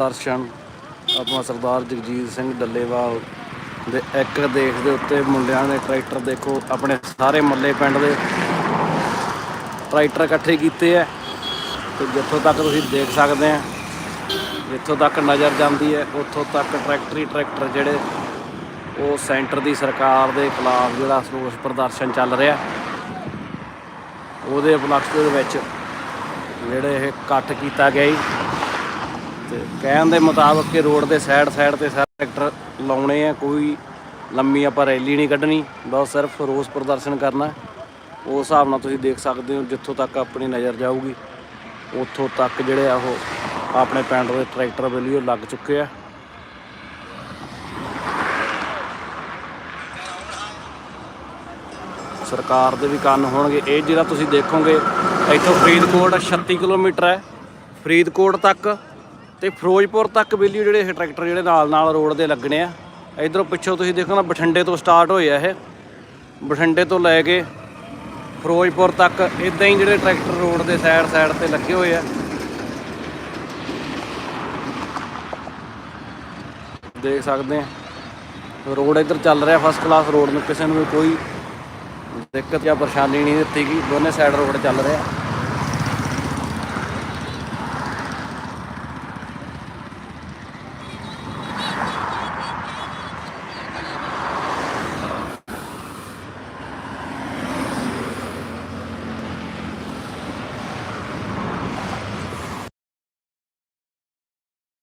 ਦਰਸ਼ਨ, ਆਪਣਾ ਸਰਦਾਰ ਜਗਜੀਤ ਸਿੰਘ ਡੱਲੇਵਾਲ ਦੇ ਇੱਕ ਦੇਖ ਦੇ ਉੱਤੇ ਮੁੰਡਿਆਂ ਨੇ ਟਰੈਕਟਰ ਦੇਖੋ, ਆਪਣੇ ਸਾਰੇ ਮੱਲੇ ਪਿੰਡ ਦੇ ਟਰੈਕਟਰ ਇਕੱਠੇ ਕੀਤੇ ਆ ਤੇ ਜਿੱਥੋਂ ਤੱਕ ਤੁਸੀਂ ਦੇਖ ਸਕਦੇ ਆ, ਜਿੱਥੋਂ ਤੱਕ ਨਜ਼ਰ ਜਾਂਦੀ ਹੈ, ਉੱਥੋਂ ਤੱਕ ਟਰੈਕਟਰੀ ਟਰੈਕਟਰ ਜਿਹੜੇ ਉਹ ਸੈਂਟਰ ਦੀ ਸਰਕਾਰ ਦੇ ਖਿਲਾਫ ਜਿਹੜਾ ਰੋਸ ਪ੍ਰਦਰਸ਼ਨ ਚੱਲ ਰਿਹਾ। ਉਹਦੇ ਉਪਲਕਸ਼ ਦੇ ਵਿੱਚ ਜਿਹੜੇ ਇਹ ਇਕੱਠ ਕੀਤਾ ਗਿਆ ਜੀ। ਤੇ ਕਹਿਣ ਦੇ ਮੁਤਾਬਕ ਕਿ ਰੋਡ ਦੇ ਸਾਈਡ ਸਾਈਡ ਤੇ ਸਾਰੇ ਟਰੈਕਟਰ ਲਾਉਣੇ ਆ, ਕੋਈ ਲੰਮੀ ਆਪਾਂ ਰੈਲੀ ਨਹੀਂ ਕੱਢਣੀ, ਬਸ ਸਿਰਫ ਰੋਸ ਪ੍ਰਦਰਸ਼ਨ ਕਰਨਾ। ਉਸ ਹਿਸਾਬ ਨਾਲ ਤੁਸੀਂ ਦੇਖ ਸਕਦੇ ਹੋ, ਜਿੱਥੋਂ ਤੱਕ ਆਪਣੀ ਨਜ਼ਰ ਜਾਊਗੀ, ਉੱਥੋਂ ਤੱਕ ਜਿਹੜੇ ਆ ਉਹ ਆਪਣੇ ਪਿੰਡ ਦੇ ਟਰੈਕਟਰ ਬਲੀਓ ਲੱਗ ਚੁੱਕੇ ਆ। ਸਰਕਾਰ ਦੇ ਵੀ ਕੰਨ ਹੋਣਗੇ। ਇਹ ਜਿਹੜਾ ਤੁਸੀਂ ਦੇਖੋਗੇ, ਇੱਥੋਂ ਫਰੀਦਕੋਟ 36 ਕਿਲੋਮੀਟਰ ਹੈ। ਫਰੀਦਕੋਟ ਤੱਕ ਤੇ ਫਿਰੋਜ਼ਪੁਰ ਤੱਕ ਬੇਲੀ ਜਿਹੜੇ ਇਹ ਟਰੈਕਟਰ ਜਿਹੜੇ ਨਾਲ ਨਾਲ ਰੋਡ ਦੇ ਲੱਗਣੇ ਆ। ਇਧਰੋਂ ਪਿੱਛੋਂ ਤੁਸੀਂ ਦੇਖੋ ਨਾ, ਬਠਿੰਡੇ ਤੋਂ ਸਟਾਰਟ ਹੋਏ ਆ ਇਹ। ਬਠਿੰਡੇ ਤੋਂ ਲੈ ਕੇ ਫਿਰੋਜ਼ਪੁਰ ਤੱਕ ਇਦਾਂ ਹੀ ਜਿਹੜੇ ਟਰੈਕਟਰ ਰੋਡ ਦੇ ਸਾਈਡ ਸਾਈਡ ਤੇ ਲੱਗੇ ਹੋਏ ਆ। ਦੇਖ ਸਕਦੇ ਆ, ਰੋਡ ਇੱਧਰ ਚੱਲ ਰਿਹਾ ਫਸਟ ਕਲਾਸ ਰੋਡ ਨੂੰ ਕਿਸੇ ਨੂੰ ਵੀ ਕੋਈ ਦਿੱਕਤ ਜਾਂ ਪਰੇਸ਼ਾਨੀ ਨਹੀਂ ਦਿੱਤੀ ਗਈ। ਦੋਨੇ ਸਾਈਡ ਰੋਡ ਚੱਲ ਰਿਹਾ